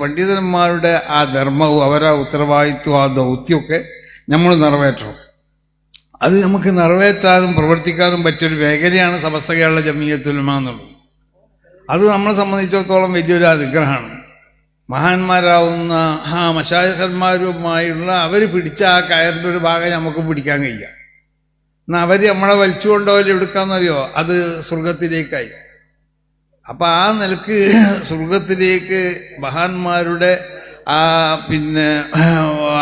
പണ്ഡിതന്മാരുടെ ആ ധർമ്മവും അവരെ ഉത്തരവാദിത്വം ആ ദൗത്യമൊക്കെ നമ്മൾ നിറവേറ്റണം. അത് നമുക്ക് നിറവേറ്റാനും പ്രവർത്തിക്കാനും പറ്റിയൊരു മേഖലയാണ് സമസ്ത കേരള ജമീയത്തുലമ എന്നുള്ളത്. അത് നമ്മളെ സംബന്ധിച്ചിടത്തോളം വലിയൊരു അനുഗ്രഹമാണ്. മഹാന്മാരാവുന്ന ആ മശാഹന്മാരുമായുള്ള അവർ പിടിച്ച ആ കയറിന്റെ ഒരു ഭാഗം നമുക്ക് പിടിക്കാൻ കഴിയുക എന്നാൽ അവർ നമ്മളെ വലിച്ചുകൊണ്ടോ എടുക്കാന്നറിയോ? അത് സ്വർഗത്തിലേക്കായി അപ്പൊ ആ നിലയ്ക്ക് സ്വർഗത്തിലേക്ക് മഹാന്മാരുടെ ആ പിന്നെ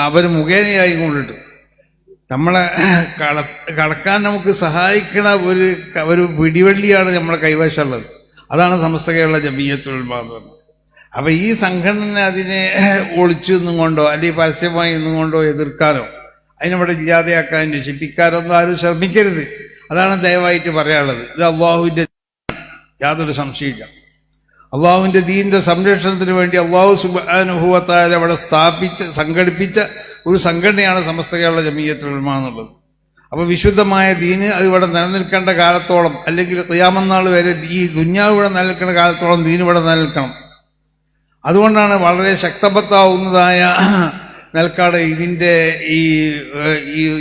അവർ മുഖേനയായി കൊണ്ടിട്ട് നമ്മളെ കട കടക്കാൻ നമുക്ക് സഹായിക്കണ ഒരു ഒരു പിടിവള്ളിയാണ് നമ്മളെ കൈവശമുള്ളത്. അതാണ് സമസ്ത കേരള ജമീയത്തുൽ ബാബ് അപ്പൊ ഈ സംഘടന അതിനെ ഒളിച്ചു നിന്നും കൊണ്ടോ അല്ലെങ്കിൽ പരസ്യമായി നിന്നും കൊണ്ടോ എതിർക്കാനോ അതിനവിടെ ഇല്ലാതെയാക്കാൻ നശിപ്പിക്കാനോ ഒന്നും ആരും ശ്രമിക്കരുത്. അതാണ് ദയവായിട്ട് പറയാനുള്ളത്. ഇത് അള്ളാഹുവിന്റെ യാതൊരു സംശയമില്ല അള്ളാഹുവിന്റെ ദീനിന്റെ സംരക്ഷണത്തിന് വേണ്ടി അള്ളാഹു സുബാനുഭവത്താൽ അവിടെ സ്ഥാപിച്ച് സംഘടിപ്പിച്ച ഒരു സംഘടനയാണ് സമസ്ത കേരള ജമീയത്തുൽ ഉലമ എന്നുള്ളത്. അപ്പൊ വിശുദ്ധമായ ദീന് അത് ഇവിടെ നിലനിൽക്കേണ്ട കാലത്തോളം അല്ലെങ്കിൽ ക്രിയാമന്നാൾ വരെ ഈ ദുഞ്ഞാവ് ഇവിടെ നിലനിൽക്കേണ്ട കാലത്തോളം ദീൻ ഇവിടെ നിലനിൽക്കണം. അതുകൊണ്ടാണ് വളരെ ശക്തപത്താവുന്നതായ നിലക്കാട് ഇതിന്റെ ഈ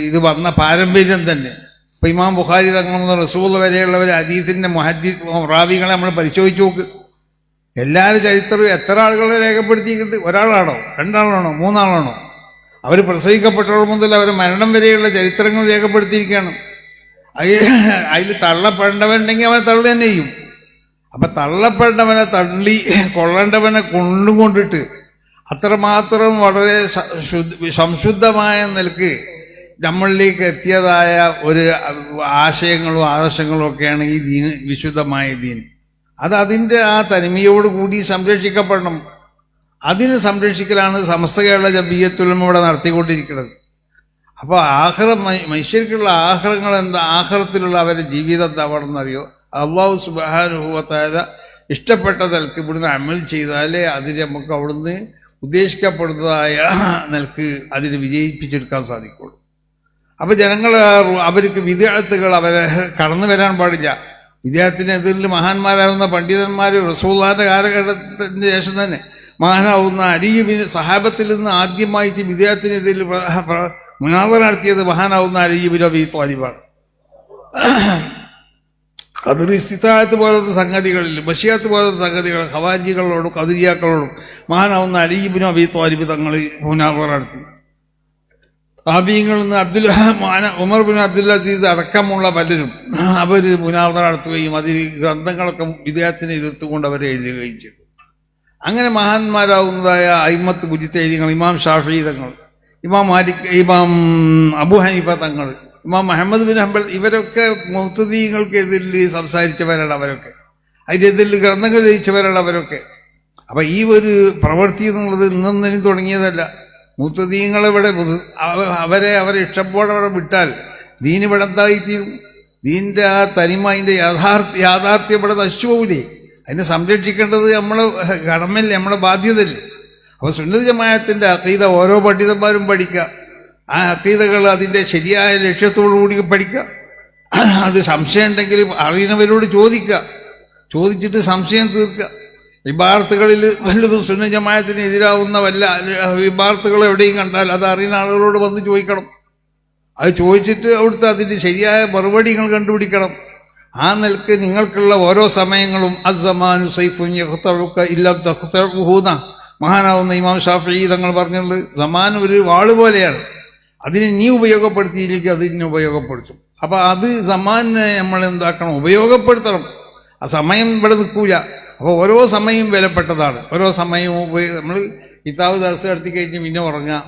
ഇത് വന്ന പാരമ്പര്യം തന്നെ. ഇപ്പൊ ഇമാം ബുഖാരി തങ്ങൾ റസൂൽ വരെയുള്ളവർ അദീത്തിന്റെ മുഹദ്ദി റാബികളെ നമ്മൾ പരിശോധിച്ച് നോക്ക്. എല്ലാവരും ചരിത്രവും എത്ര ആളുകളെ രേഖപ്പെടുത്തിയിട്ടുണ്ട്? ഒരാളാണോ? രണ്ടാളാണോ? മൂന്നാളാണോ? അവർ പ്രസവിക്കപ്പെട്ടവർ മുതൽ അവർ മരണം വരെയുള്ള ചരിത്രങ്ങൾ രേഖപ്പെടുത്തിയിരിക്കുകയാണ്. അതിൽ തള്ളപ്പെടേണ്ടവനുണ്ടെങ്കിൽ അവനെ തള്ളു തന്നെ ചെയ്യും. അപ്പൊ തള്ളപ്പെടേണ്ടവനെ തള്ളി കൊള്ളേണ്ടവനെ കൊണ്ടുകൊണ്ടിട്ട് അത്രമാത്രം വളരെ സംശുദ്ധമായ നിലയ്ക്ക് നമ്മളിലേക്ക് എത്തിയതായ ഒരു ആശയങ്ങളും ആദർശങ്ങളും ഒക്കെയാണ് ഈ ദീൻ വിശുദ്ധമായ ദീൻ. അത് അതിന്റെ ആ തനിമയോട് കൂടി സംരക്ഷിക്കപ്പെടണം. അതിന് സംരക്ഷിക്കലാണ് സമസ്ത കേരള ജബീയത്തുലം ഇവിടെ നടത്തിക്കൊണ്ടിരിക്കുന്നത്. അപ്പോൾ ആഹ്റ മനുഷ്യർക്കുള്ള ആഹ്റങ്ങൾ എന്താ ആഹ്റത്തിലുള്ള അവരുടെ ജീവിതം എന്താവണമെന്നറിയോ അള്ളാഹു സുബാനുഭവത്തായ ഇഷ്ടപ്പെട്ട നിലയ്ക്ക് ഇവിടുന്ന് അമൽ ചെയ്താലേ അതിന് നമുക്ക് അവിടുന്ന് ഉദ്ദേശിക്കപ്പെടുന്നതായ നിലയ്ക്ക് അതിന് വിജയിപ്പിച്ചെടുക്കാൻ സാധിക്കുള്ളൂ. അപ്പൊ ജനങ്ങൾ അവർക്ക് വിദ്യാർത്ഥികൾ അവരെ കടന്നു വരാൻ പാടില്ല. വിദ്യാർത്ഥിനെതിരിൽ മഹാന്മാരാകുന്ന പണ്ഡിതന്മാർ റസൂള്ളാന്റെ കാലഘട്ടത്തിന് ശേഷം തന്നെ മഹാനാവുന്ന അലിയുബിന് സഹാബത്തിൽ നിന്ന് ആദ്യമായിട്ട് വിദ്യാർത്ഥിനെതിരിൽ മുനാവർ നടത്തിയത് മഹാനാവുന്ന അലിയുബിൻ അബി ത്വാലിബാണ് കതിർ ഇസ്തിത്താഴത്ത് പോലത്തെ സംഗതികളിൽ ബഷിയാത്ത് പോലത്തെ സംഗതികൾ ഹവാജികളോടും കതിരിയാക്കളോടും മഹാനാവുന്ന അലിബിനും അബി ത്വാലിബ് തങ്ങൾ മുനാവർ നടത്തി. താബീങ്ങളിൽ നിന്ന് Abdul Umar bin Abdul Aziz അടക്കമുള്ള പലരും അവർ മുനാവറ നടത്തുകയും അതിൽ ഗ്രന്ഥങ്ങളൊക്കെ ഇദ്ദേഹത്തിന് എതിർത്തുകൊണ്ട് അവരെ എഴുതുകയും ചെയ്തു. അങ്ങനെ മഹാന്മാരാവുന്നതായ അയിമത്ത് കുജിത്തേരികൾ ഇമാം ഷാഫി തങ്ങൾ ഇമാം മാലിക് ഇമാം അബു ഹനീഫ തങ്ങൾ ഇമാം മുഹമ്മദ് ബിൻ ഹംബൽ ഇവരൊക്കെ മുത്തദീങ്ങൾക്കെതിരിൽ സംസാരിച്ചവരാണ് അവരൊക്കെ. അതിനെതിരിൽ ഗ്രന്ഥങ്ങൾ രചിച്ചവരാണ് അവരൊക്കെ. അപ്പൊ ഈ ഒരു പ്രവൃത്തി എന്നുള്ളത് ഇന്നും തുടങ്ങിയതല്ല. മുത്തദീങ്ങളെ ഇവിടെ അവരെ അവരെ ഇഷ്ടപ്പോടെ അവിടെ വിട്ടാൽ ദീൻ ഇവിടെ എന്തായിത്തീരും? ദീന്റെ ആ തനിമ അതിന്റെ യാഥാർത്ഥ്യ യാഥാർത്ഥ്യം ഇവിടെ നശിച്ചു പോകില്ലേ അതിനെ സംരക്ഷിക്കേണ്ടത് നമ്മളെ കടമല്ലേ നമ്മളെ ബാധ്യതല്ലേ അപ്പൊ സുന്നത ജമായത്തിന്റെ അക്കീത ഓരോ പണ്ഡിതന്മാരും പഠിക്കുക ആ അക്കീതകൾ അതിന്റെ ശരിയായ ലക്ഷ്യത്തോടുകൂടി പഠിക്കുക അത് സംശയം ഉണ്ടെങ്കിൽ അറിയുന്നവരോട് ചോദിക്കുക ചോദിച്ചിട്ട് സംശയം തീർക്കുക വിഭാർത്തുകളിൽ വലുതും സുന്ന ജമായത്തിന് എതിരാവുന്ന വല്ല വിഭാർത്തുകൾ എവിടെയും കണ്ടാൽ അത് അറിയുന്ന ആളുകളോട് വന്ന് ചോദിക്കണം. അത് ചോദിച്ചിട്ട് അവിടുത്തെ അതിന്റെ ശരിയായ മറുപടികൾ കണ്ടുപിടിക്കണം. ആ നിലയ്ക്ക് നിങ്ങൾക്കുള്ള ഓരോ സമയങ്ങളും അസമാനു സൈഫുൻ യഖ്തഉക ഇല്ലാ മഹാനാവുന്ന ഇമാം ഷാഫി തങ്ങൾ പറഞ്ഞിട്ടുണ്ട് സമാൻ ഒരു വാൾ പോലെയാണ്. അതിനെ നീ ഉപയോഗപ്പെടുത്തിയില്ലെങ്കിൽ അതിനെ ഉപയോഗപ്പെടുത്തും. അപ്പം അത് സമാനെ നമ്മൾ എന്താക്കണം? ഉപയോഗപ്പെടുത്തണം. ആ സമയം ഇവിടെ നിൽക്കൂല. അപ്പൊ ഓരോ സമയവും വിലപ്പെട്ടതാണ്. ഓരോ സമയവും നമ്മൾ കിതാബ് ദർശ നടത്തി കഴിഞ്ഞ് പിന്നെ ഉറങ്ങുക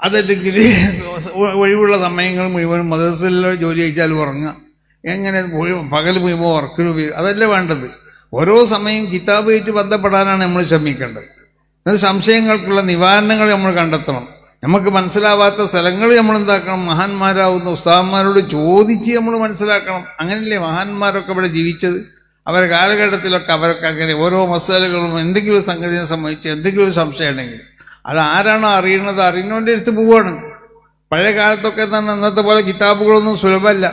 അതല്ലെങ്കിൽ ഒഴിവുള്ള സമയങ്ങൾ മുഴുവൻ മദ്രസയിലെ ജോലി ചെയ്താൽ ഉറങ്ങുക എങ്ങനെ പകൽ മുഴുവൻ ഉറക്കിന് ഉപയോഗം അതല്ല വേണ്ടത്. ഓരോ സമയം കിതാബുമായിട്ട് ബന്ധപ്പെടാനാണ് നമ്മൾ ശ്രമിക്കേണ്ടത്. അത് സംശയങ്ങൾക്കുള്ള നിവാരണങ്ങൾ നമ്മൾ കണ്ടെത്തണം. നമുക്ക് മനസ്സിലാവാത്ത സ്ഥലങ്ങൾ നമ്മൾ എന്താക്കണം? മഹാന്മാരാവുന്ന ഉസ്താദന്മാരോട് ചോദിച്ച് നമ്മൾ മനസ്സിലാക്കണം. അങ്ങനെയല്ലേ മഹാന്മാരൊക്കെ ഇവിടെ ജീവിച്ചത്? അവരുടെ കാലഘട്ടത്തിലൊക്കെ അവർക്ക് അങ്ങനെ ഓരോ മസാലകളും എന്തെങ്കിലും സംഗതിയെ സംബന്ധിച്ച് എന്തെങ്കിലും ഒരു സംശയം ഉണ്ടെങ്കിൽ അത് ആരാണോ അറിയുന്നത് അറിയുന്നവന്റെ അടുത്ത് പോവാണ് പഴയ കാലത്തൊക്കെ തന്നെ ഇന്നത്തെ പോലെ കിതാബുകളൊന്നും സുലഭമല്ല.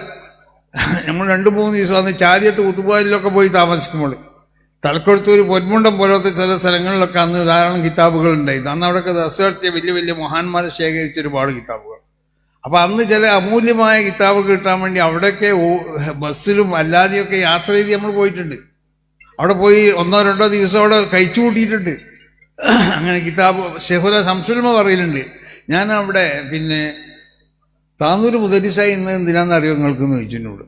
നമ്മൾ രണ്ട് മൂന്ന് ദിവസം അന്ന് ചാരിയത്ത് കുത്തുപാലിലൊക്കെ പോയി താമസിക്കുമ്പോൾ തലക്കൊടുത്തൂർ പൊന്മുണ്ടം പോലത്തെ ചില സ്ഥലങ്ങളിലൊക്കെ അന്ന് ധാരാളം കിതാബുകൾ ഉണ്ടായിരുന്നു അന്ന് അവിടെയൊക്കെ ദർശ നടത്തിയ വലിയ വലിയ മഹാന്മാരെ ശേഖരിച്ച ഒരുപാട് കിതാബുകൾ. അപ്പൊ അന്ന് ചില അമൂല്യമായ കിതാബ് കിട്ടാൻ വേണ്ടി അവിടെയൊക്കെ ബസ്സിലും അല്ലാതെയൊക്കെ യാത്ര ചെയ്ത് നമ്മൾ പോയിട്ടുണ്ട്. അവിടെ പോയി ഒന്നോ രണ്ടോ ദിവസം അവിടെ കഴിച്ചു കൂട്ടിയിട്ടുണ്ട്. അങ്ങനെ കിതാബ് ഷെഹുല സംസുൽമ പറയലുണ്ട് ഞാൻ അവിടെ പിന്നെ താന്നൂര് മുതലിസായി ഇന്ന് എന്തിനാന്ന് അറിയോ നിങ്ങൾക്ക് എന്ന് ചോദിച്ചിട്ടുണ്ട്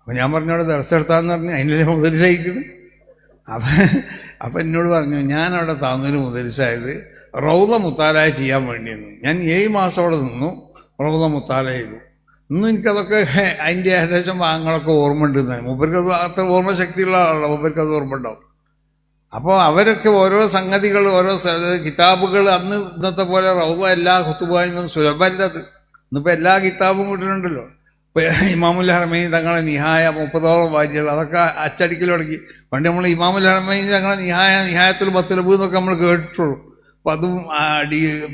അപ്പൊ ഞാൻ പറഞ്ഞു അവിടെ ദർശനം എടുത്താന്ന് പറഞ്ഞു അതിനെ മുതലിസായിക്കുന്നു അപ്പൊ അപ്പൊ എന്നോട് പറഞ്ഞു ഞാൻ അവിടെ താന്നൂര് മുതലിസായത് റൗദ മുത്താലായ ചെയ്യാൻ വേണ്ടിയെന്ന്. ഞാൻ ഏഴ് മാസം അവിടെ നിന്നു. റൗദ മുത്താല ചെയ്തു ഇന്ന് എനിക്കതൊക്കെ അതിന്റെ ഏകദേശം ഭാഗങ്ങളൊക്കെ ഓർമ്മ ഉണ്ട് മൂപ്പർക്ക് അത് അത്ര ഓർമ്മ ശക്തിയുള്ള ആളാണല്ലോ അത് ഓർമ്മ ഉണ്ടാവും അപ്പോൾ അവരൊക്കെ ഓരോ സംഗതികൾ ഓരോ കിതാബുകൾ അന്ന് ഇന്നത്തെ പോലെ റൗദ എല്ലാ കുത്തുബായും സുലഭമല്ല അത്. ഇന്നിപ്പോൾ എല്ലാ കിതാബും കിട്ടുന്നുണ്ടല്ലോ ഇപ്പൊ ഇമാമുൽ ഹർമൈൻ തങ്ങളെ നിഹായ മുപ്പതോളം വായിച്ചുകൾ അതൊക്കെ അച്ചടിക്കൽ തുടങ്ങി. പണ്ട് നമ്മൾ ഇമാമുൽ ഹർമൈൻ തങ്ങളെ നിഹായ നിഹായത്തിൽ പത്തലബ് എന്നൊക്കെ നമ്മൾ കേട്ടിട്ടുള്ളൂ. അപ്പം അതും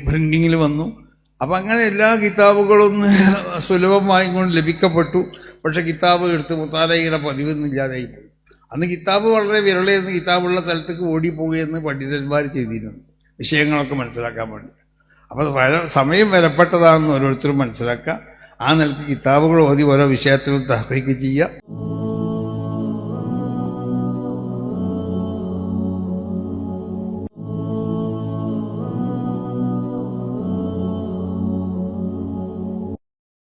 പ്രിന്റിങ്ങിൽ വന്നു. അപ്പം അങ്ങനെ എല്ലാ കിതാബുകളും സുലഭമായി കൊണ്ട് ലഭിക്കപ്പെട്ടു. പക്ഷെ കിതാബ് എടുത്ത് മുത്താലയുടെ പതിവൊന്നുമില്ലാതായി പോയി. അന്ന് കിതാബ് വളരെ വിരളയെന്ന് കിതാബുള്ള സ്ഥലത്തേക്ക് ഓടിപ്പോവുകയെന്ന് പണ്ഡിതന്മാർ ചെയ്തിരുന്നു. വിഷയങ്ങളൊക്കെ മനസ്സിലാക്കാൻ വേണ്ടി. അപ്പോൾ അത് വളരെ സമയം വിലപ്പെട്ടതാണെന്ന് ഓരോരുത്തരും മനസ്സിലാക്കുക. ആ നിലയ്ക്ക് കിതാബുകൾ ഓതി ഓരോ വിഷയത്തിലും തഹ്രീക്ക് ചെയ്യുക.